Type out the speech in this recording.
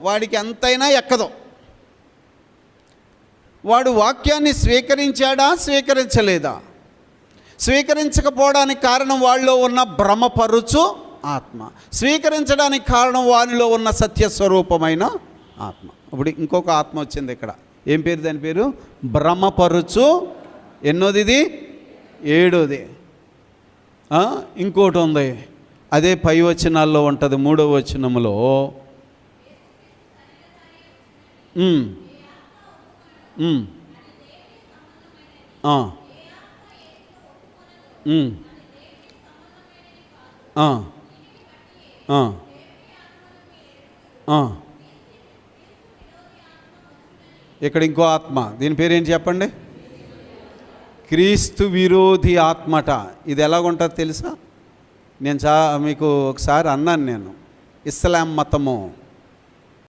వాడికి ఎంతైనా ఎక్కదు. వాడు వాక్యాన్ని స్వీకరించాడా? స్వీకరించలేదా? స్వీకరించకపోవడానికి కారణం వాళ్ళలో ఉన్న భ్రమపరుచు ఆత్మ. స్వీకరించడానికి కారణం వారిలో ఉన్న సత్యస్వరూపమైన ఆత్మ. ఇప్పుడు ఇంకొక ఆత్మ వచ్చింది ఇక్కడ. ఏం పేరు దాని పేరు? భ్రమపరుచు. ఎన్నోది ఇది ఏడోది ఇంకోటి ఉంది. అదే పై వచనాల్లో ఉంటుంది మూడవ వచనములో ఇక్కడ ఇంకో ఆత్మ. దీని పేరేంటి చెప్పండి? క్రీస్తు విరోధి ఆత్మట. ఇది ఎలాగుంటుందో తెలుసా? నేను చా మీకు ఒకసారి అన్నాను నేను. ఇస్లాం మతము.